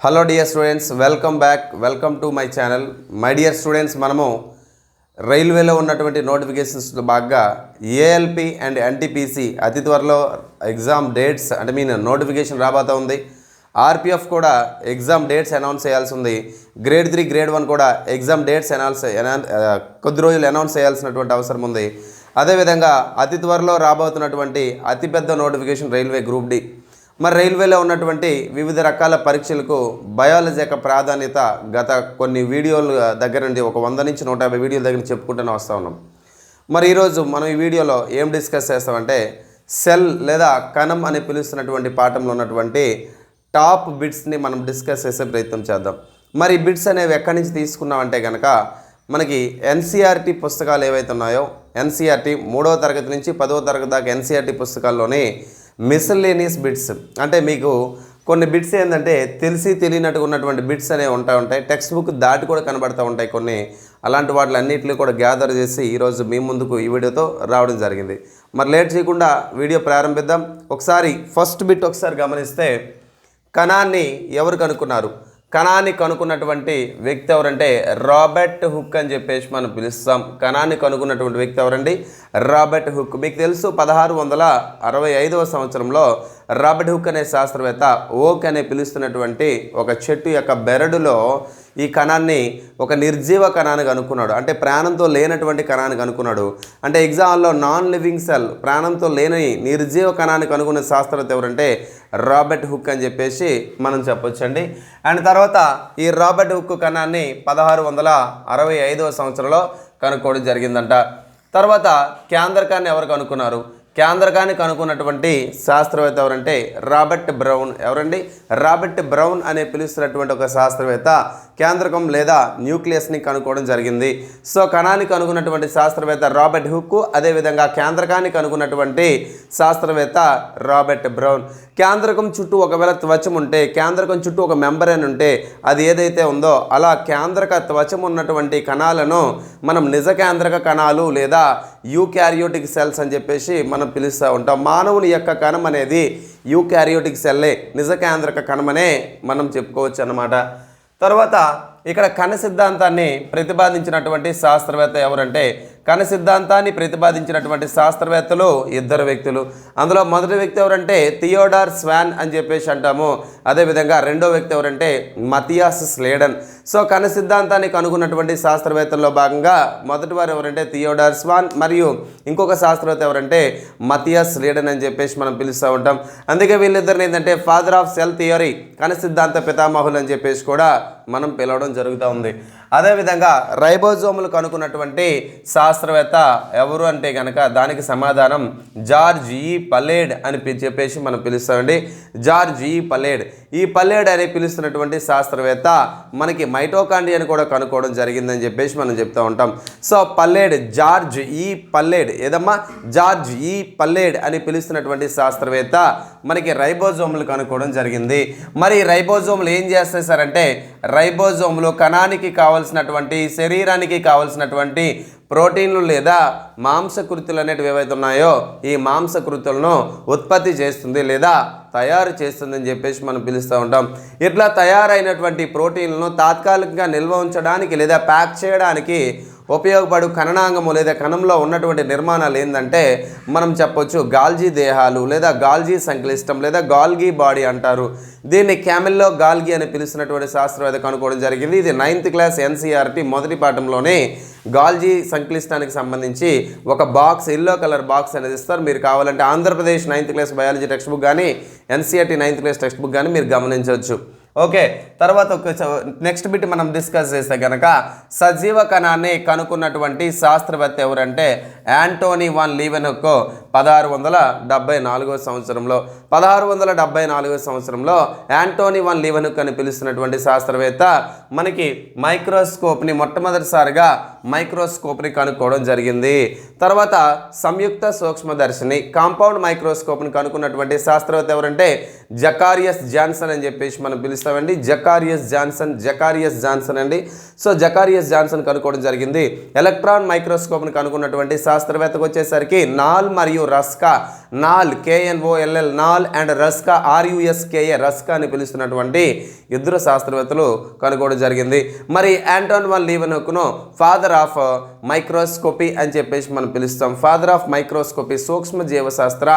Hello dear students welcome back welcome to my channel my dear students మనము రైల్వేలో ఉన్నటువంటి నోటిఫికేషన్స్లో భాగంగా ఏఎల్పి అండ్ ఎన్టీపీసీ అతి త్వరలో ఎగ్జామ్ డేట్స్ అంటే మీన్ నోటిఫికేషన్ రాబోతా ఉంది. ఆర్పిఎఫ్ కూడా ఎగ్జామ్ డేట్స్ అనౌన్స్ చేయాల్సి ఉంది. గ్రేడ్ త్రీ గ్రేడ్ వన్ కూడా ఎగ్జామ్ డేట్స్ అనౌన్స్ కొద్ది రోజులు అనౌన్స్ చేయాల్సినటువంటి అవసరం ఉంది. అదేవిధంగా అతి త్వరలో రాబోతున్నటువంటి అతిపెద్ద నోటిఫికేషన్ రైల్వే గ్రూప్ డి మరి రైల్వేలో ఉన్నటువంటి వివిధ రకాల పరీక్షలకు బయాలజీ యొక్క ప్రాధాన్యత గత కొన్ని వీడియోల దగ్గర నుండి ఒక వంద నుంచి నూట యాభై వీడియోల దగ్గర చెప్పుకుంటూనే వస్తూ ఉన్నాం. మరి ఈరోజు మనం ఈ వీడియోలో ఏం డిస్కస్ చేస్తామంటే సెల్ లేదా కణం అని పిలుస్తున్నటువంటి పాఠంలో ఉన్నటువంటి టాప్ బిట్స్ని మనం డిస్కస్ చేసే ప్రయత్నం చేద్దాం. మరి బిట్స్ అనేవి ఎక్కడి నుంచి తీసుకున్నామంటే కనుక మనకి ఎన్సీఆర్టీ పుస్తకాలు ఏవైతే ఉన్నాయో ఎన్సీఆర్టీ మూడవ తరగతి నుంచి పదవ తరగతి దాకా ఎన్సీఆర్టీ పుస్తకాల్లోని మిసలేనియస్ బిట్స్ అంటే మీకు కొన్ని బిట్స్ ఏంటంటే తెలిసి తెలియనట్టుగా ఉన్నటువంటి బిట్స్ అనేవి ఉంటా ఉంటాయి. టెక్స్ట్ బుక్ దాటి కూడా కనబడతా ఉంటాయి కొన్ని. అలాంటి వాటిలన్నింటినీ కూడా గ్యాదర్ చేసి ఈరోజు మీ ముందుకు ఈ వీడియోతో రావడం జరిగింది. మరి లేట్ చేయకుండా వీడియో ప్రారంభిద్దాం. ఒకసారి ఫస్ట్ బిట్ ఒకసారి గమనిస్తే కణాన్ని ఎవరు కనుక్కున్నారు? కణాన్ని కనుక్కున్నటువంటి వ్యక్తి ఎవరంటే రాబర్ట్ హుక్ అని చెప్పేసి మనం పిలుస్తాం. కణాన్ని కనుక్కున్నటువంటి వ్యక్తి ఎవరండి? Robert Hooke. మీకు తెలుసు పదహారు వందల అరవై ఐదవ సంవత్సరంలో రాబర్ట్ హుక్ అనే శాస్త్రవేత్త ఓక్ అనే పిలుస్తున్నటువంటి ఒక చెట్టు యొక్క బెరడులో ఈ కణాన్ని ఒక నిర్జీవ కణాన్ని కనుక్కున్నాడు. అంటే ప్రాణంతో లేనటువంటి కణాన్ని కనుక్కున్నాడు. అంటే ఎగ్జామ్లో నాన్ లివింగ్ సెల్ ప్రాణంతో లేని నిర్జీవ కణాన్ని కనుక్కున్న శాస్త్రవేత్త ఎవరంటే రాబర్ట్ హుక్ అని చెప్పేసి మనం చెప్పొచ్చండి. అండ్ తర్వాత ఈ రాబర్ట్ హుక్ కణాన్ని పదహారు వందల అరవై ఐదవ సంవత్సరంలో కనుక్కోవడం జరిగిందంట. తర్వాత కేంద్రకాన్ని ఎవరు కనుక్కున్నారు? కేంద్రకాన్ని కనుక్కున్నటువంటి శాస్త్రవేత్త ఎవరంటే రాబర్ట్ బ్రౌన్. ఎవరండి? రాబర్ట్ బ్రౌన్ అనే పిలుస్తున్నటువంటి ఒక శాస్త్రవేత్త కేంద్రకం లేదా న్యూక్లియస్ని కనుక్కోవడం జరిగింది. సో కణాన్ని కనుక్కున్నటువంటి శాస్త్రవేత్త రాబర్ట్ హుక్ అదేవిధంగా కేంద్రకాన్ని కనుక్కున్నటువంటి శాస్త్రవేత్త రాబర్ట్ బ్రౌన్. కేంద్రకం చుట్టూ ఒకవేళ త్వచం ఉంటే కేంద్రకం చుట్టూ ఒక మెంబరేన్ ఉంటే అది ఏదైతే ఉందో అలా కేంద్రక త్వచం ఉన్నటువంటి కణాలను మనం నిజ కేంద్రక కణాలు లేదా యూక్యారియోటిక్ సెల్స్ అని చెప్పేసి మనం పిలుస్తూ ఉంటాం. మానవుని యొక్క కణం అనేది యూక్యారియోటిక్ సెల్లే నిజ కేంద్రక కణమనే మనం చెప్పుకోవచ్చు అన్నమాట తర్వాత ఇక్కడ కణ సిద్ధాంతాన్ని ప్రతిపాదించినటువంటి శాస్త్రవేత్త ఎవరంటే కణ సిద్ధాంతాన్ని ప్రతిపాదించినటువంటి శాస్త్రవేత్తలు ఇద్దరు వ్యక్తులు. అందులో మొదటి వ్యక్తి ఎవరంటే థియోడార్ స్వాన్ అని చెప్పేసి అంటాము. అదేవిధంగా రెండో వ్యక్తి ఎవరంటే మతియాస్ స్లేడన్. సో కణ సిద్ధాంతాన్ని అనుకున్నటువంటి శాస్త్రవేత్తల్లో భాగంగా మొదటి వారు ఎవరంటే థియోడార్ స్వాన్ మరియు ఇంకొక శాస్త్రవేత్త ఎవరంటే మతియాస్ లీడన్ అని చెప్పేసి మనం పిలుస్తూ ఉంటాం. అందుకే వీళ్ళిద్దరిని ఏంటంటే ఫాదర్ ఆఫ్ సెల్ థియరీ కణ సిద్ధాంత పితామహులు అని చెప్పేసి కూడా మనం పిలవడం జరుగుతూ ఉంది. అదేవిధంగా రైబోజోములు కనుక్కున్నటువంటి శాస్త్రవేత్త ఎవరు అంటే కనుక దానికి సమాధానం జార్జ్ ఈ పలేడ్ అని చెప్పేసి మనం పిలుస్తామండి. జార్జ్ ఈ పలేడ్. ఈ పల్లేడు అని పిలుస్తున్నటువంటి శాస్త్రవేత్త మనకి మైటోకాండియాని కూడా కనుక్కోవడం జరిగిందని చెప్పేసి మనం చెప్తూ ఉంటాం. సో పల్లేడ్ జార్జ్ ఈ పల్లేడ్ ఏదమ్మా? జార్జ్ ఈ పల్లేడ్ అని పిలుస్తున్నటువంటి శాస్త్రవేత్త మనకి రైబోజోములు కనుక్కోవడం జరిగింది. మరి రైబోజోములు ఏం చేస్తాయి సార్ అంటే రైబోజోములు కణానికి కావలసినటువంటి శరీరానికి కావలసినటువంటి ప్రోటీన్లు లేదా మాంసకృతులు అనేటివి ఏవైతే ఉన్నాయో ఈ మాంసకృతులను ఉత్పత్తి చేస్తుంది లేదా తయారు చేస్తుందని చెప్పేసి మనం పిలుస్తూ ఉంటాం. ఇట్లా తయారైనటువంటి ప్రోటీన్లను తాత్కాలికంగా నిల్వ ఉంచడానికి లేదా ప్యాక్ చేయడానికి ఉపయోగపడు కణనాంగము లేదా కణంలో ఉన్నటువంటి నిర్మాణాలు ఏంటంటే మనం చెప్పొచ్చు గాల్జీ దేహాలు లేదా గాల్జీ సంక్లిష్టం లేదా గాల్గీ బాడీ అంటారు. దీన్ని క్యామిల్లో గాల్గి అని పిలిచినటువంటి శాస్త్రవేత్త కనుక్కోవడం జరిగింది. ఇది నైన్త్ క్లాస్ ఎన్సీఆర్టీ మొదటి పాఠంలోనే గాల్జీ సంక్లిష్టానికి సంబంధించి ఒక బాక్స్ ఎల్లో కలర్ బాక్స్ అనేది ఇస్తారు. మీరు కావాలంటే Andhra Pradesh ninth class biology textbook కానీ NCERT ninth class textbook కానీ మీరు గమనించవచ్చు. ఓకే తర్వాత ఒక నెక్స్ట్ బిట్ మనం డిస్కస్ చేస్తే కనుక సజీవ కణాన్ని కనుక్కున్నటువంటి శాస్త్రవేత్త ఎవరంటే యాంటోనీ వన్ లీవెనొక్కో పదహారు వందల డెబ్బై నాలుగో సంవత్సరంలో. పదహారు వందల డెబ్బై నాలుగో సంవత్సరంలో యాంటోనీ వన్ లీవెనుక్ అని పిలుస్తున్నటువంటి శాస్త్రవేత్త మనకి మైక్రోస్కోప్ని మొట్టమొదటిసారిగా మైక్రోస్కోప్ని కనుక్కోవడం జరిగింది. తర్వాత సంయుక్త సూక్ష్మదర్శిని కాంపౌండ్ మైక్రోస్కోప్ని కనుక్కున్నటువంటి శాస్త్రవేత్త ఎవరంటే జకారియస్ జాన్సన్ అని చెప్పేసి మనం పిలుస్తామండి జకారియస్ జాన్సన్ జకారియస్ జాన్సన్ అండి. సో జకారియస్ జాన్సన్ కనుక్కోవడం జరిగింది. ఎలక్ట్రాన్ మైక్రోస్కోప్ని కనుక్కున్నటువంటి శాస్త్రవేత్తకు వచ్చేసరికి నాల్ మరియు రస్కా నాల్ కేఎన్ఓఎల్ఎల్ నాల్ అండ్ రస్కా ఆర్యుఎస్కేఏ రస్కా అని పిలుస్తున్నటువంటి ఇద్దరు శాస్త్రవేత్తలు కనుగోవడం జరిగింది. మరి యాంటోన్ వన్ లీవెనోక్ను ఫాదర్ ఆఫ్ మైక్రోస్కోపీ అని చెప్పేసి మనం పిలుస్తాం. ఫాదర్ ఆఫ్ మైక్రోస్కోపీ సూక్ష్మ జీవశాస్త్ర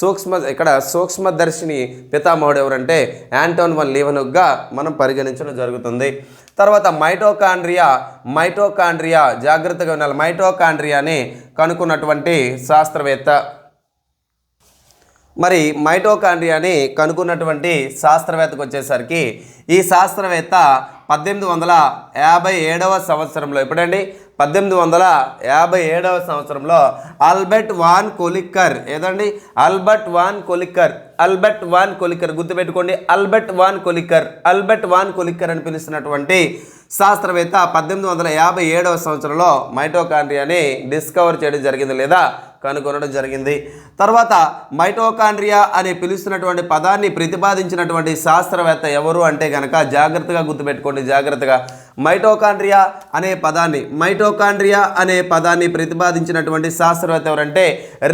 సూక్ష్మ ఇక్కడ సూక్ష్మదర్శిని పితామహుడు ఎవరంటే యాంటోన్ వన్ లీవెనోక్గా మనం పరిగణించడం జరుగుతుంది. తర్వాత మైటోకాండ్రియా మైటోకాండ్రియా జాగ్రత్తగా ఉండాలి మైటోకాండ్రియాని కనుక్కున్నటువంటి శాస్త్రవేత్త మరి మైటోకాండ్రియాని కనుక్కున్నటువంటి శాస్త్రవేత్తకు వచ్చేసరికి ఈ శాస్త్రవేత్త పద్దెనిమిది వందల యాభై ఏడవ సంవత్సరంలో ఎప్పుడండి? పద్దెనిమిది వందల యాభై ఏడవ సంవత్సరంలో ఆల్బర్ట్ వాన్ కొలిక్కర్ ఏదండి? Albert von Kolliker Albert von Kolliker గుర్తుపెట్టుకోండి. Albert von Kolliker Albert von Kolliker అని పిలుస్తున్నటువంటి శాస్త్రవేత్త పద్దెనిమిది వందల యాభై ఏడవ సంవత్సరంలో మైటోకాండ్రియాని డిస్కవర్ చేయడం జరిగింది లేదా కనుగొనడం జరిగింది. తర్వాత మైటోకాండ్రియా అని పిలుస్తున్నటువంటి పదాన్ని ప్రతిపాదించినటువంటి శాస్త్రవేత్త ఎవరు అంటే కనుక జాగ్రత్తగా గుర్తుపెట్టుకోండి జాగ్రత్తగా. మైటోకాండ్రియా అనే పదాన్ని మైటోకాండ్రియా అనే పదాన్ని ప్రతిపాదించినటువంటి శాస్త్రవేత్త ఎవరంటే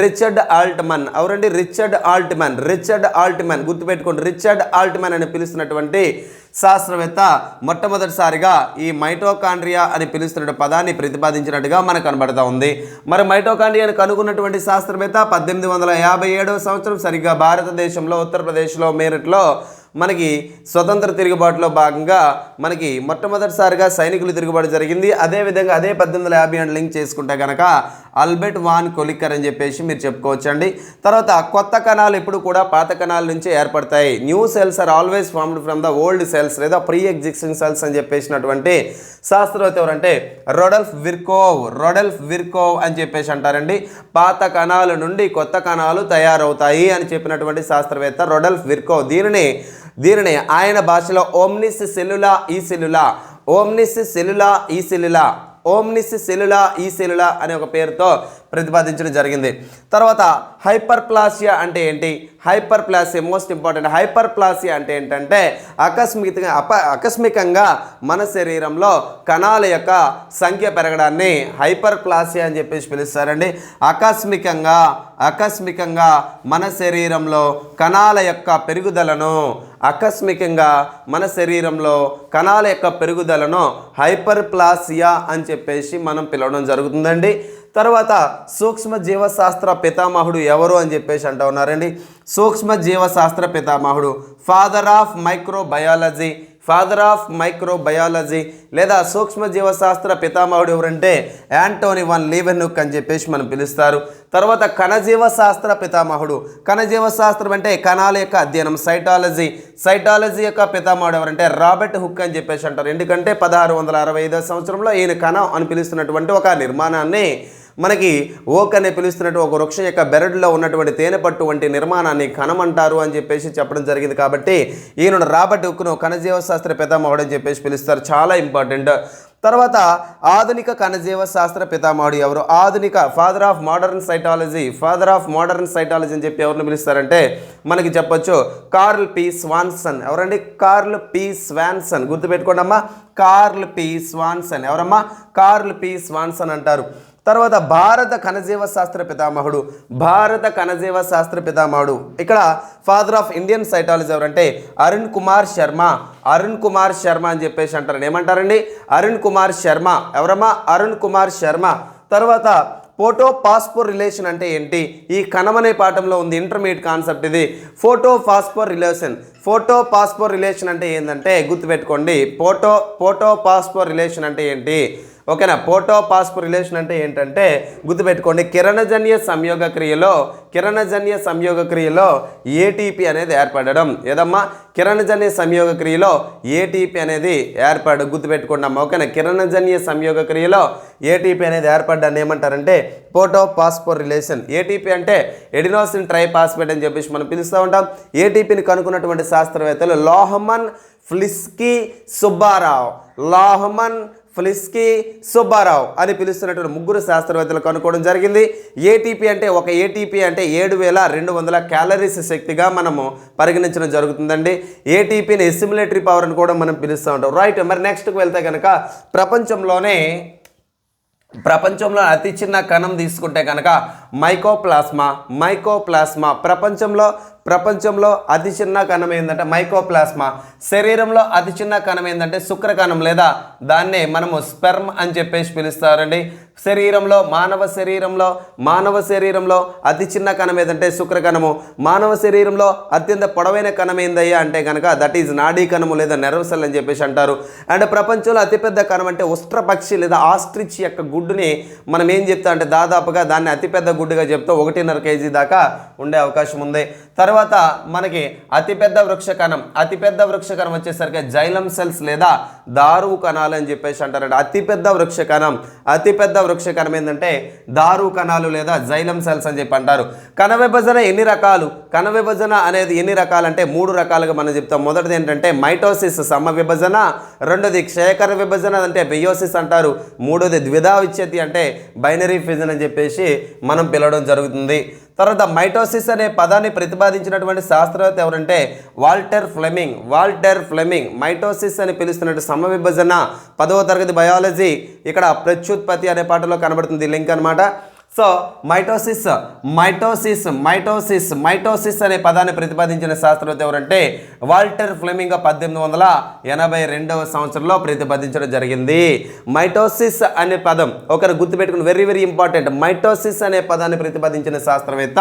రిచర్డ్ ఆల్ట్మన్. ఎవరండి? Richard Altmann. Richard Altmann. గుర్తుపెట్టుకోండి రిచర్డ్ ఆల్ట్మన్ అని పిలుస్తున్నటువంటి శాస్త్రవేత్త మొట్టమొదటిసారిగా ఈ మైటోకాండ్రియా అని పిలుస్తున్న పదాన్ని ప్రతిపాదించినట్టుగా మనకు కనబడతా ఉంది. మరి మైటోకాండ్రియాను కనుగొన్నటువంటి శాస్త్రవేత్త పద్దెనిమిది వందల యాభై ఏడవ సంవత్సరం సరిగ్గా భారతదేశంలో ఉత్తరప్రదేశ్లో మేరట్లో మనకి స్వతంత్ర తిరుగుబాటులో భాగంగా మనకి మొట్టమొదటిసారిగా సైనికులు తిరుగుబాటు జరిగింది. అదేవిధంగా అదే పద్దెనిమిది వందల యాభై ఏడు లింక్ చేసుకుంటే కనుక అల్బర్ట్ వాన్ కొలిక్కర్ అని చెప్పేసి మీరు చెప్పుకోవచ్చండి. తర్వాత కొత్త కణాలు ఎప్పుడు కూడా పాత కణాల నుంచి ఏర్పడతాయి. New cells are always formed from the old cells లేదా ప్రీ ఎగ్జిస్టింగ్ సెల్స్ అని చెప్పేసినటువంటి శాస్త్రవేత్త ఎవరంటే రొడల్ఫ్ విర్కోవ్ రొడల్ఫ్ విర్కోవ్ అని చెప్పేసి అంటారండి. పాత కణాల నుండి కొత్త కణాలు తయారవుతాయి అని చెప్పినటువంటి శాస్త్రవేత్త రొడల్ఫ్ విర్కోవ్. దీనిని దీనిని ఆయన భాషలో ఓమ్నిస్ సెల్యులా ఈ సెల్యులా ఓమ్నిస్ సెల్యులా ఈ సెల్యులా ఓమ్నిస్ సెల్యులా ఈ సెల్యులా అనే ఒక పేరుతో ప్రతిపాదించడం జరిగింది. తర్వాత హైపర్ ప్లాసియా అంటే ఏంటి? Hyperplasia most important. హైపర్ ప్లాసియా అంటే ఏంటంటే ఆకస్మికంగా అప ఆకస్మికంగా మన శరీరంలో కణాల యొక్క సంఖ్య పెరగడాన్ని హైపర్ ప్లాసియా అని చెప్పేసి పిలుస్తారండి. ఆకస్మికంగా ఆకస్మికంగా మన శరీరంలో కణాల యొక్క పెరుగుదలను ఆకస్మికంగా మన శరీరంలో కణాల యొక్క పెరుగుదలను హైపర్ ప్లాసియా అని చెప్పేసి మనం పిలవడం జరుగుతుందండి. తర్వాత సూక్ష్మ జీవశాస్త్ర పితామహుడు ఎవరు అని చెప్పేసి అంటూ ఉన్నారండి. సూక్ష్మ జీవశాస్త్ర పితామహుడు father of microbiology father of microbiology లేదా సూక్ష్మ జీవశాస్త్ర పితామహుడు ఎవరంటే యాంటోనీ వన్ లీవెన్నుక్ అని చెప్పేసి మనం పిలుస్తారు. తర్వాత కణజీవశాస్త్ర పితామహుడు కణజీవశాస్త్రం అంటే కణాల యొక్క అధ్యయనం సైటాలజీ సైటాలజీ యొక్క పితామహుడు ఎవరంటే రాబర్ట్ హుక్ అని చెప్పేసి అంటారు. ఎందుకంటే పదహారు వందల అరవై ఐదో సంవత్సరంలో ఈయన కణం అని పిలుస్తున్నటువంటి ఒక నిర్మాణాన్ని మనకి ఓక్ అనే పిలుస్తున్నట్టు ఒక వృక్షం యొక్క బెరడులో ఉన్నటువంటి తేనె పట్టు వంటి నిర్మాణాన్ని కణమంటారు అని చెప్పేసి చెప్పడం జరిగింది కాబట్టి ఈయన రాబర్ట్ హుక్ను కణజీవశాస్త్ర పితామహుడు అని చెప్పేసి పిలుస్తారు. చాలా ఇంపార్టెంట్. తర్వాత ఆధునిక కణజీవ శాస్త్ర పితామహుడు ఎవరు? ఆధునిక father of modern cytology father of modern cytology అని చెప్పి ఎవరిని పిలుస్తారంటే మనకి చెప్పొచ్చు కార్ల్ పి. స్వాన్సన్. ఎవరండి? Carl P. స్వాన్సన్. గుర్తుపెట్టుకోండి అమ్మా కార్ల్ పి. స్వాన్సన్. ఎవరమ్మా? Curl P. స్వాన్సన్ అంటారు. తర్వాత భారత కణజీవ శాస్త్ర పితామహుడు భారత కణజీవ శాస్త్ర పితామహుడు. ఇక్కడ ఫాదర్ ఆఫ్ ఇండియన్ సైటాలజీ ఎవరంటే అరుణ్ కుమార్ శర్మ. అరుణ్ కుమార్ శర్మ అని చెప్పేసి అంటారు. ఏమంటారండి? అరుణ్ కుమార్ శర్మ. ఎవరమ్మా? అరుణ్ కుమార్ శర్మ. తర్వాత ఫోటో పాస్పోర్ రిలేషన్ అంటే ఏంటి? ఈ కనమనే పాఠంలో ఉంది ఇంటర్మీడియట్ కాన్సెప్ట్ ఇది. Photophosphorylation photophosphorylation అంటే ఏంటంటే గుర్తుపెట్టుకోండి. ఫోటో ఫోటో పాస్పోర్ రిలేషన్ అంటే ఏంటి? ఓకేనా? పోటో పాస్పోర్ రిలేషన్ అంటే ఏంటంటే గుర్తుపెట్టుకోండి కిరణజన్య సంయోగ క్రియలో కిరణజన్య సంయోగ క్రియలో ఏటీపీ అనేది ఏర్పడడం. ఏదమ్మా? కిరణజన్య సంయోగ క్రియలో ఏటీపీ అనేది ఏర్పడ గుర్తుపెట్టుకుంటాం ఓకేనా? కిరణజన్య సంయోగ క్రియలో ఏటీపీ అనేది ఏర్పడ్డాన్ని ఏమంటారంటే పోటో పాస్పోర్ రిలేషన్. ఏటీపీ అంటే ఎడినోసిన్ ట్రైపాస్పేట్ అని చెప్పేసి మనం పిలుస్తూ ఉంటాం. ఏటీపీని కనుక్కున్నటువంటి శాస్త్రవేత్తలు లోహమన్ ఫ్లిస్కీ సుబ్బారావు. లోహమన్ ఫ్లిస్కీ సుబ్బారావు అని పిలుస్తున్నటువంటి ముగ్గురు శాస్త్రవేత్తలు కనుక్కోవడం జరిగింది. ఏటీపీ అంటే ఒక ఏటీపీ అంటే ఏడు వేల రెండు వందల క్యాలరీస్ శక్తిగా మనము పరిగణించడం జరుగుతుందండి. ఏటీపీని ఎస్సిమిలేటరీ పవర్ అని కూడా మనం పిలుస్తూ ఉంటాం. రైట్ మరి నెక్స్ట్కి వెళ్తే కనుక ప్రపంచంలోనే ప్రపంచంలో అతి చిన్న కణం తీసుకుంటే కనుక మైకోప్లాస్మా మైకోప్లాస్మా. ప్రపంచంలో ప్రపంచంలో అతి చిన్న కణం ఏంటంటే మైకోప్లాస్మా. శరీరంలో అతి చిన్న కణం ఏంటంటే శుక్రకణం లేదా? దాన్నే మనము స్పెర్మ్ అని చెప్పేసి పిలుస్తారండి. శరీరంలో మానవ శరీరంలో మానవ శరీరంలో అతి చిన్న కణం ఏదంటే శుక్రకణము. మానవ శరీరంలో అత్యంత పొడవైన కణం ఏందయ్యా అంటే కనుక దట్ ఈజ్ నాడీ కణము లేదా నెర్వ్ సెల్ అని చెప్పేసి అంటారు. అండ్ ప్రపంచంలో అతిపెద్ద కణం అంటే ఉష్ట్రపక్షి లేదా ఆస్ట్రిచ్ యొక్క గుడ్డుని మనం ఏం చెప్తా అంటే దాదాపుగా దాన్ని అతిపెద్ద గుడ్డుగా చెప్తే ఒకటిన్నర కేజీ దాకా ఉండే అవకాశం ఉంది. తర్వాత మనకి అతిపెద్ద వృక్ష కణం. అతిపెద్ద వృక్ష కణం వచ్చేసరికి జైలం సెల్స్ లేదా దారువు కణాలు అని చెప్పేసి అంటారండి. అతిపెద్ద వృక్ష కణం. అతిపెద్ద వృక్ష కణం ఏంటంటే దారువు కణాలు లేదా జైలం సెల్స్ అని చెప్పి అంటారు. కణ విభజన ఎన్ని రకాలు? కణ విభజన అనేది ఎన్ని రకాలంటే మూడు రకాలుగా మనం చెప్తాం. మొదటిది ఏంటంటే మైటోసిస్ సమ విభజన. రెండోది క్షయకర విభజన అంటే బెయోసిస్ అంటారు. మూడోది ద్విధా విచ్ఛేతి అంటే బైనరీ ఫిజన్ అని చెప్పేసి మనం పిలవడం జరుగుతుంది. తర్వాత మైటోసిస్ అనే పదాన్ని ప్రతిపాదించినటువంటి శాస్త్రవేత్త ఎవరంటే Walter Flemming. Walter Flemming mitosis అని పిలుస్తున్నట్టు సమవిభజన పదవ తరగతి బయాలజీ ఇక్కడ ప్రత్యుత్పత్తి అనే పాటలో కనబడుతుంది. లింక్ అన్నమాట. So mitosis mitosis mitosis mitosis అనే పదాన్ని ప్రతిపాదించిన శాస్త్రవేత్త ఎవరంటే వాల్టర్ ఫ్లెమింగ్ పద్దెనిమిది వందల ఎనభై రెండవ సంవత్సరంలో ప్రతిపాదించడం జరిగింది. మైటోసిస్ అనే పదం ఒకరు గుర్తుపెట్టుకుని వెరీ వెరీ ఇంపార్టెంట్ మైటోసిస్ అనే పదాన్ని ప్రతిపాదించిన శాస్త్రవేత్త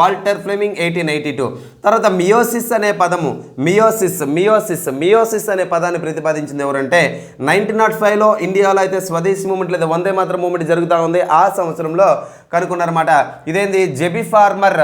Walter Flemming eighteen eighty two. తర్వాత మియోసిస్ అనే పదము మియోసిస్ మియోసిస్ మియోసిస్ అనే పదాన్ని ప్రతిపాదించింది ఎవరంటే నైన్టీన్ నాట్ ఫైవ్లో ఇండియాలో అయితే స్వదేశీ మూమెంట్ లేదా వందే మాత్రం మూమెంట్ జరుగుతూ ఉంది. ఆ సంవత్సరంలో కనుక్కున్నారన్నమాట. ఇదేంది? జెబి ఫార్మర్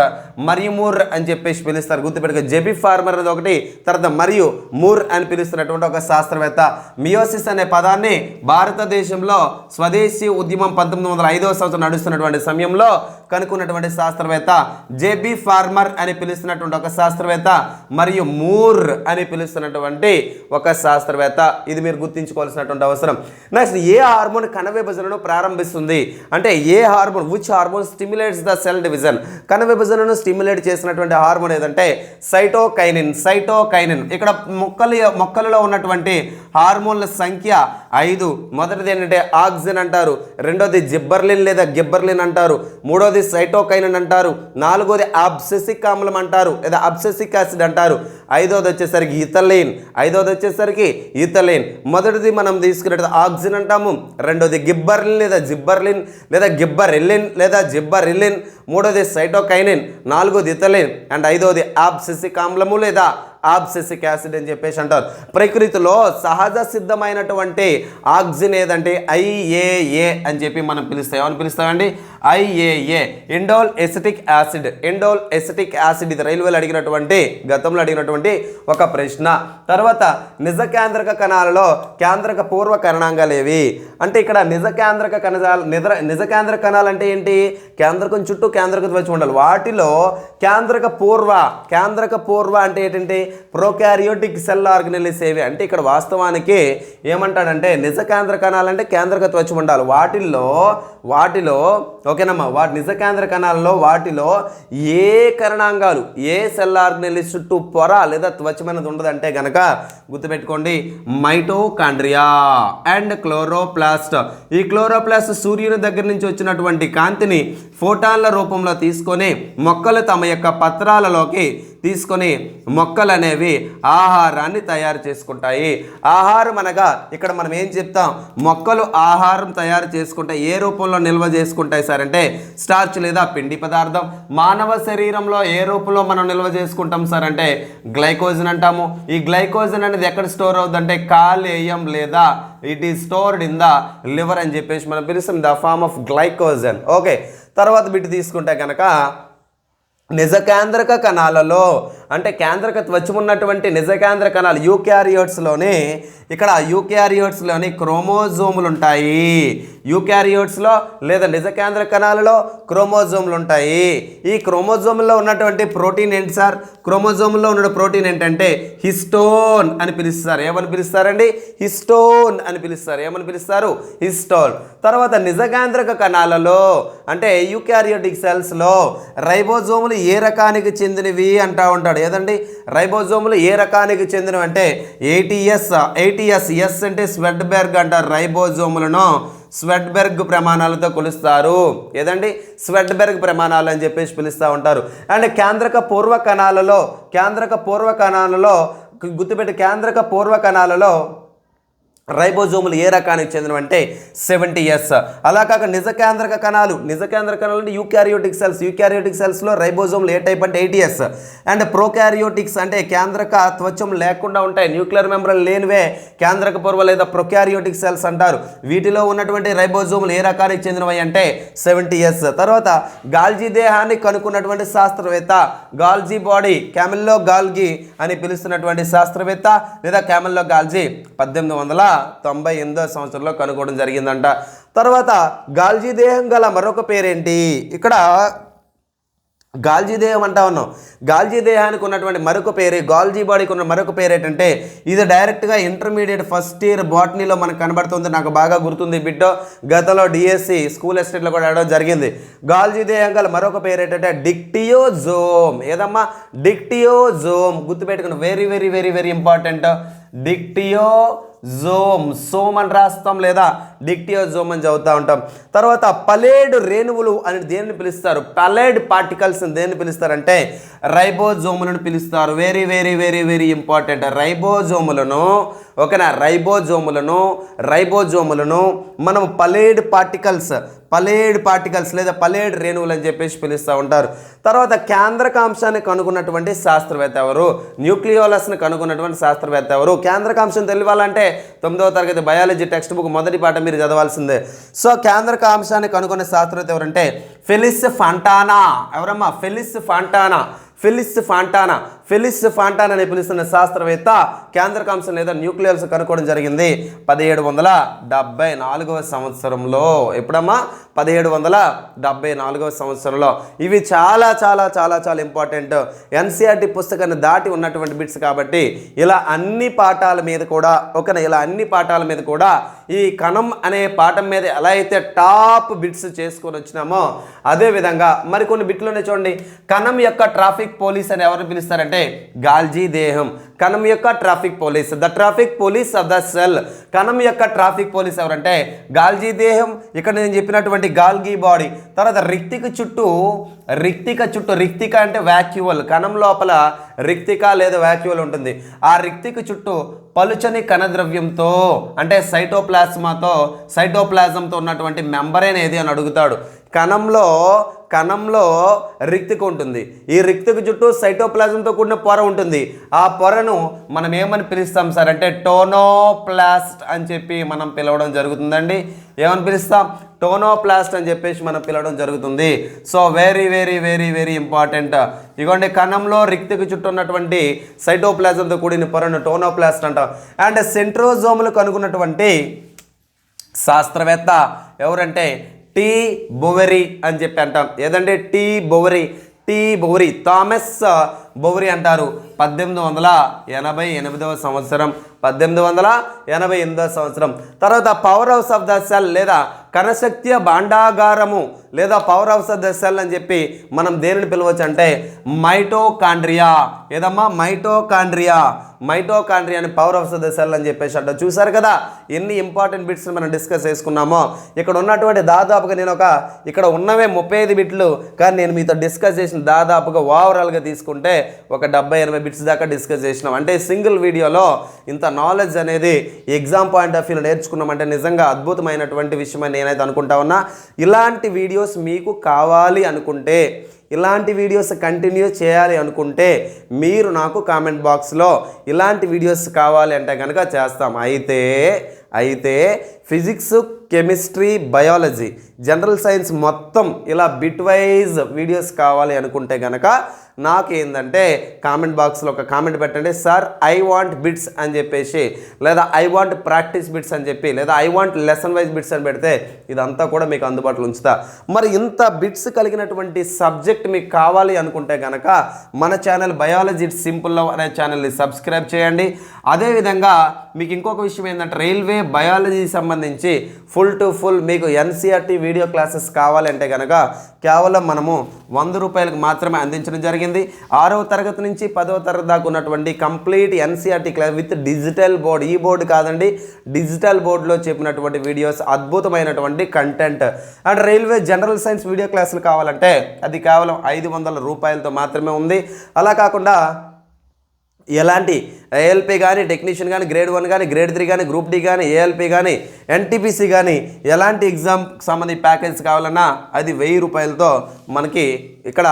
మరియు మూర్ అని చెప్పేసి పిలుస్తారు. గుర్తుపెట్టుకో జెబి ఫార్మర్ అనేది ఒకటి తర్వాత మరియు మూర్ అని పిలుస్తున్నటువంటి ఒక శాస్త్రవేత్త. మియోసిస్ అనే పదాన్ని భారతదేశంలో స్వదేశీ ఉద్యమం పంతొమ్మిది వందల ఐదవ సంవత్సరం నడుస్తున్నటువంటి సమయంలో కనుక్కున్నటువంటి శాస్త్రవేత్త జేబీ ఫార్మర్ అని పిలుస్తున్నటువంటి ఒక శాస్త్రవేత్త మరియు మూర్ అని పిలుస్తున్నటువంటి ఒక శాస్త్రవేత్త. ఇది మీరు గుర్తించుకోవాల్సినటువంటి అవసరం. నెక్స్ట్ ఏ హార్మోన్ కణ విభజనను ప్రారంభిస్తుంది? అంటే ఏ hormone which hormone stimulates the cell division. కణ విభజనను స్టిమ్యులేట్ చేసినటువంటి హార్మోన్ ఏదంటే సైటోకైనిన్. సైటోకైనిన్. ఇక్కడ మొక్కలు మొక్కలలో ఉన్నటువంటి హార్మోన్ల సంఖ్య ఐదు. మొదటిది ఏంటంటే ఆక్సిజన్ అంటారు. రెండోది జిబ్బర్లిన్ లేదా గిబ్బర్లిన్ అంటారు. మూడోది సైటోకైనిన్ అంటారు. నాలుగోది అబ్సెసిక్ ఆమ్లం అంటారు లేదా అబ్సెసిక్ యాసిడ్ అంటారు. ఐదోది వచ్చేసరికి ఇథలైన్ ఐదోది వచ్చేసరికి ఇథలైన్ మొదటిది మనం తీసుకునేది ఆక్సిజన్ అంటాము. రెండోది గిబ్బర్లిన్ లేదా జిబ్బర్లిన్ లేదా గిబ్బరెల్లిన్ లేదా జిబ్బరిల్లిన్ మూడోది సైటోకైనిన్ నాలుగోది ఇథలిన్ అండ్ ఐదోది ఆబ్సిసిక్ ఆమ్లము లేదా ఆబ్సెసిక్ యాసిడ్ అని చెప్పేసి అంటారు. ప్రకృతిలో సహజ సిద్ధమైనటువంటి ఆక్సిజన్ ఏదంటే ఐఏఏ అని చెప్పి మనం పిలుస్తాం. ఏమని పిలుస్తామండి? IAA indole acetic acid. Indole acetic acid ఇది రైల్వేలో అడిగినటువంటి గతంలో అడిగినటువంటి ఒక ప్రశ్న. తర్వాత నిజ కేంద్రక కణాలలో కేంద్రక పూర్వ కరణాంగాలు ఏవి? అంటే ఇక్కడ నిజ కేంద్రక కణజాల నిద్ర నిజ కేంద్రక కణాలు అంటే ఏంటి? కేంద్రకం చుట్టూ కేంద్రక వచ్చి ఉండాలి. వాటిలో కేంద్రక పూర్వ కేంద్రక పూర్వ అంటే ఏంటంటే ప్రోకారియోటిక్ సెల్ ఆర్గనెలిస్ ఏవి అంటే ఇక్కడ వాస్తవానికి ఏమంటాడంటే నిజ కేంద్ర కణాలంటే అంటే కేంద్రక త్వచం ఉండాలి. వాటిల్లో వాటిలో ఓకేనమ్మా వాటి నిజ కేంద్ర కణాలలో వాటిలో ఏ కరణాంగాలు ఏ సెల్ ఆర్గనెలిస్ చుట్టూ పొర లేదా త్వచమైనది అనేది ఉండదంటే గనక గుర్తుపెట్టుకోండి మైటోకాండ్రియా అండ్ క్లోరోప్లాస్ట్. ఈ క్లోరోప్లాస్ట్ సూర్యుని దగ్గర నుంచి వచ్చినటువంటి కాంతిని ఫోటాన్ల రూపంలో తీసుకొని మొక్కలు తమ యొక్క పత్రాలలోకి తీసుకొని మొక్కలు అనేవి ఆహారాన్ని తయారు చేసుకుంటాయి. ఆహారం అనగా ఇక్కడ మనం ఏం చెప్తాం? మొక్కలు ఆహారం తయారు చేసుకుంటాయి ఏ రూపంలో నిల్వ చేసుకుంటాయి సార్ అంటే స్టార్చ్ లేదా పిండి పదార్థం. మానవ శరీరంలో ఏ రూపంలో మనం నిల్వ చేసుకుంటాం సార్ అంటే గ్లైకోజన్ అంటాము. ఈ గ్లైకోజన్ అనేది ఎక్కడ స్టోర్ అవుతుందంటే కాలేయం లేదా it is stored in the liver అని చెప్పేసి మనం పిలుస్తాం. The form of glycogen. Okay. తర్వాత బిట్ తీసుకుంటే కనుక నిజ కేంద్రక కణాలలో అంటే కేంద్రక త్వచం ఉన్నటువంటి నిజ కేంద్ర కణాలు యూక్యారియోట్స్లోనే ఇక్కడ యూక్యారియోట్స్లోని క్రోమోజోములు ఉంటాయి యూక్యారియోట్స్లో లేదా నిజ కేంద్ర కణాలలో క్రోమోజోములు ఉంటాయి ఈ క్రోమోజోముల్లో ఉన్నటువంటి ప్రోటీన్ ఏంటి సార్? క్రోమోజోముల్లో ఉన్న ప్రోటీన్ ఏంటంటే హిస్టోన్ అని పిలుస్తారు. ఏమని పిలుస్తారండి? హిస్టోన్ అని పిలుస్తారు. ఏమని పిలుస్తారు? హిస్టోన్. తర్వాత నిజకేంద్రక కణాలలో అంటే యూకారియోటిక్ సెల్స్లో రైబోజోములు ఏ రకానికి చెందినవి అంటా ఉంటాడు? ఏదండి? రైబోజోములు ఏ రకానికి చెందినవి అంటే ఏటీఎస్ ఏటీఎస్ ఎస్ అంటే స్వెడ్బెర్గ్ అంటారు రైబోజోములను. స్వెడ్బెర్గ్ ప్రమాణాలతో కొలుస్తారు. ఏదండి? స్వెడ్బెర్గ్ ప్రమాణాలు అని చెప్పేసి పిలుస్తూ ఉంటారు. అండ్ కేంద్రక పూర్వ కణాలలో కేంద్రక పూర్వ కణాలలో గుర్తుపెట్టి కేంద్రక పూర్వ కణాలలో రైబోజోములు ఏ రకానికి చెందినవంటే సెవెంటీ ఎస్. అలా కాక నిజ కేంద్రక కణాలు నిజ కేంద్ర కణాలు అంటే యూకారియోటిక్ సెల్స్. యూకారియోటిక్ సెల్స్లో రైబోజోములు ఏ టైప్ అంటే ఎయిటీఎస్ అండ్ ప్రోకారియోటిక్స్ అంటే కేంద్రక త్వచం లేకుండా ఉంటాయి. న్యూక్లియర్ మెంబ్రల్ లేనివే కేంద్రక పూర్వ లేదా ప్రొకారియోటిక్ సెల్స్ అంటారు. వీటిలో ఉన్నటువంటి రైబోజోములు ఏ రకానికి చెందినవి అంటే సెవెంటీ ఎస్. తర్వాత గాల్జీ దేహాన్ని కనుక్కున్నటువంటి శాస్త్రవేత్త గాల్జీ బాడీ క్యామెల్లో గాల్గి అని పిలుస్తున్నటువంటి శాస్త్రవేత్త లేదా క్యామెల్లో గాల్జీ. పద్దెనిమిది వందల తొంభై ఎనిమిదో సంవత్సరంలో కనుక్కోవడం జరిగిందంట. తర్వాత గాల్జీ దేహం గల మరొక పేరేంటి? ఇక్కడ గాల్జీ దేహం అంటా ఉన్నాం. గాల్జీ దేహానికి ఉన్నటువంటి మరొక పేరు గాల్జీ బాడీకి ఉన్న మరొక పేరు ఏంటంటే ఇది డైరెక్ట్గా ఇంటర్మీడియట్ ఫస్ట్ ఇయర్ బాటనీలో మనకు కనబడుతుంది. నాకు బాగా గుర్తుంది బిడ్డో. గతంలో డిఎస్సి స్కూల్ ఎస్టేట్లో కూడా ఆడడం జరిగింది. గాల్జీ దేహం గల మరొక పేరు ఏంటంటే డిక్టియోజోమ్. ఏదమ్మా? డిక్టియోజోమ్. గుర్తుపెట్టుకుని very very very very important dictyosome some అని రాస్తాం లేదా? డిక్టియోజోమ్ అని చదువుతూ ఉంటాం. తర్వాత పలేడ్ రేణువులు అని దేన్ని పిలుస్తారు? పలేడ్ పార్టికల్స్ దేన్ని పిలుస్తారంటే? రైబోజోములను పిలుస్తారు. Very very very very important రైబోజోములను ఓకేనా? రైబోజోములను రైబోజోములను మనం పలేడ్ పార్టికల్స్ పలేడ్ పార్టికల్స్ లేదా పలేడ్ రేణువులు అని చెప్పేసి పిలుస్తూ ఉంటారు. తర్వాత కేంద్రకాంశాన్ని కనుగొన్నటువంటి శాస్త్రవేత్త ఎవరు? న్యూక్లియోలస్ని కనుగొన్నటువంటి శాస్త్రవేత్త ఎవరు? కేంద్రకాంశం తెలియాలంటే తొమ్మిదవ తరగతి బయాలజీ టెక్స్ట్ బుక్ మొదటి పాట మీరు చదవాల్సిందే. సో కేంద్రక అంశాన్ని కనుగొనే శాస్త్రవేత్త ఎవరంటే ఫెలిస్ ఫాంటానా. ఎవరమ్మా? Felice Fontana. Felice Fontana. Felice Fontana అని పిలుస్తున్న శాస్త్రవేత్త కేంద్రకాంశం లేదా న్యూక్లియర్స్ కనుక్కోవడం జరిగింది. పదిహేడు వందల డెబ్బై నాలుగవ సంవత్సరంలో. ఎప్పుడమ్మా? పదిహేడు వందల డెబ్బై నాలుగవ సంవత్సరంలో. ఇవి చాలా చాలా చాలా చాలా ఇంపార్టెంట్ ఎన్సీఆర్టీ పుస్తకాన్ని దాటి ఉన్నటువంటి బిట్స్ కాబట్టి ఇలా అన్ని పాఠాల మీద కూడా ఒక ఇలా అన్ని పాఠాల మీద కూడా ఈ కణం అనే పాఠం మీద ఎలా అయితే టాప్ బిట్స్ చేసుకొని వచ్చినామో అదే విధంగా మరికొన్ని బిట్లోనే చూడండి. కణం యొక్క ట్రాఫిక్ పోలీస్ అని ఎవరు పిలుస్తారంటే గాల్జీ దేహం. కణం యొక్క traffic police. The traffic police of the cell. కణం యొక్క ట్రాఫిక్ పోలీస్ ఎవరంటే గాల్జీ దేహం. ఇక్కడ నేను చెప్పినటువంటి గాల్గీ బాడీ. తర్వాత రిక్తిక చుట్టూ రిక్తిక చుట్టూ రిక్తిక అంటే వాక్యువల్ కణం లోపల రిక్తిక లేదా వాక్యువల్ ఉంటుంది. ఆ రిక్తిక చుట్టూ పలుచని కణద్రవ్యంతో అంటే సైటోప్లాస్మాతో సైటోప్లాజంతో ఉన్నటువంటి మెంబరేన్ ఏది అని అడుగుతాడు. కణంలో కణంలో రిక్తిక ఉంటుంది. ఈ రిక్తిక చుట్టూ సైటోప్లాజంతో కూడిన పొర ఉంటుంది. ఆ పొరను మనం ఏమని పిలుస్తాం సార్? అంటే టోనోప్లాస్ట్ అని చెప్పి మనం పిలవడం జరుగుతుందండి. ఏమని పిలుస్తాం? టోనోప్లాస్ట్ అని చెప్పేసి మనం పిలవడం జరుగుతుంది. So very very very very important ఇదిగోండి కణంలో రిక్తికి చుట్టూ ఉన్నటువంటి సైటోప్లాజంతో కూడిన పొరను టోనోప్లాస్ట్ అంటాం. అండ్ సెంట్రోజోములు కనుగొన్నటువంటి శాస్త్రవేత్త ఎవరంటే టీ బొవరి అని చెప్పి అంటాం ఏదంటే T Boveri. T Boveri. Thomas Boveri అంటారు. పద్దెనిమిది వందల ఎనభై ఎనిమిదవ సంవత్సరం. పద్దెనిమిది వందల ఎనభై ఎనిమిదవ సంవత్సరం. తర్వాత powerhouse of the cell లేదా కరశక్త్య భాండాగారము లేదా powerhouse of the cell అని చెప్పి మనం దేనిని పిలవచ్చు అంటే మైటోకాండ్రియా. ఏదమ్మా? మైటోకాండ్రియా. మైటోకాండ్రియా అని powerhouse of the cell అని చెప్పేసి అంట చూసారు కదా? ఎన్ని ఇంపార్టెంట్ బిట్స్ మనం డిస్కస్ చేసుకున్నామో. ఇక్కడ ఉన్నటువంటి దాదాపుగా నేను ఒక ఇక్కడ ఉన్నవే ముప్పై ఐదు బిట్లు కానీ నేను మీతో డిస్కస్ చేసిన దాదాపుగా ఓవరాల్గా తీసుకుంటే ఒక డెబ్బై ఎనభై బిట్స్ దాకా డిస్కస్ చేసినాం. అంటే సింగిల్ వీడియోలో ఇంత నాలెడ్జ్ అనేది ఎగ్జామ్ పాయింట్ ఆఫ్ వ్యూలో నేర్చుకున్నామంటే నిజంగా అద్భుతమైనటువంటి విషయం అని నేనైతే అనుకుంటా ఉన్నా ఇలాంటి వీడియోస్ మీకు కావాలి అనుకుంటే ఇలాంటి వీడియోస్ కంటిన్యూ చేయాలి అనుకుంటే మీరు నాకు కామెంట్ బాక్స్లో ఇలాంటి వీడియోస్ కావాలి అంటే కనుక చేస్తాం. అయితే అయితే physics chemistry biology general science మొత్తం ఇలా బిట్ వైజ్ వీడియోస్ కావాలి అనుకుంటే కనుక నాకు ఏంటంటే కామెంట్ బాక్స్లో ఒక కామెంట్ పెట్టండి. సార్ ఐ వాంట్ బిట్స్ అని చెప్పేసి లేదా ఐ వాంట్ ప్రాక్టీస్ బిట్స్ అని చెప్పి లేదా I want lesson wise bits అని పెడితే ఇదంతా కూడా మీకు అందుబాటులో ఉంచుతా. మరి ఇంత బిట్స్ కలిగినటువంటి సబ్జెక్ట్ మీకు కావాలి అనుకుంటే కనుక మన ఛానల్ బయాలజీ సింపుల్ అనే ఛానల్ని సబ్స్క్రైబ్ చేయండి. అదేవిధంగా మీకు ఇంకొక విషయం ఏంటంటే రైల్వే బయాలజీ సంబంధించి ఫుల్ టు ఫుల్ మీకు ఎన్సీఆర్టీ వీడియో క్లాసెస్ కావాలంటే కనుక కేవలం మనము వంద రూపాయలకు మాత్రమే అందించడం జరిగింది. ఆరవ తరగతి నుంచి పదవ తరగతి దాకా ఉన్నటువంటి complete NCERT class with digital board. ఈ బోర్డు కాదండి డిజిటల్ బోర్డులో చెప్పినటువంటి వీడియోస్ అద్భుతమైనటువంటి content. And railway general science video క్లాసులు కావాలంటే అది కేవలం ఐదు వందల రూపాయలతో మాత్రమే ఉంది. అలా కాకుండా ఎలాంటి ఏఎల్పి కానీ టెక్నీషియన్ కానీ గ్రేడ్ వన్ కానీ గ్రేడ్ త్రీ కానీ గ్రూప్ డి కానీ ఏఎల్పి కానీ ఎన్టీపీసీ కానీ ఎలాంటి ఎగ్జామ్ సంబంధించి ప్యాకేజ్ కావాలన్నా అది వెయ్యి రూపాయలతో మనకి ఇక్కడ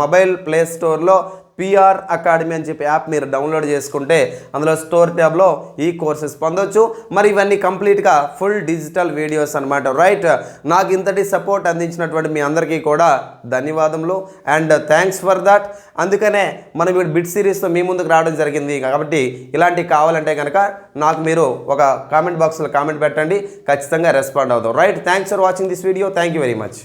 మొబైల్ ప్లే స్టోర్లో పిఆర్ అకాడమీ అని చెప్పి యాప్ మీరు డౌన్లోడ్ చేసుకుంటే అందులో స్టోర్ ట్యాబ్లో ఈ కోర్సెస్ పొందొచ్చు. మరి ఇవన్నీ కంప్లీట్గా ఫుల్ డిజిటల్ వీడియోస్ అనమాట రైట్. నాకు ఇంతటి సపోర్ట్ అందించినటువంటి మీ అందరికీ కూడా ధన్యవాదములు. And thanks for that. అందుకనే మనం ఇప్పుడు బిట్ సిరీస్తో మీ ముందుకు రావడం జరిగింది కాబట్టి ఇలాంటివి కావాలంటే కనుక నాకు మీరు ఒక కామెంట్ బాక్స్లో కామెంట్ పెట్టండి. ఖచ్చితంగా రెస్పాండ్ అవుతాం. Right. Thanks for watching this video. Thank you very much.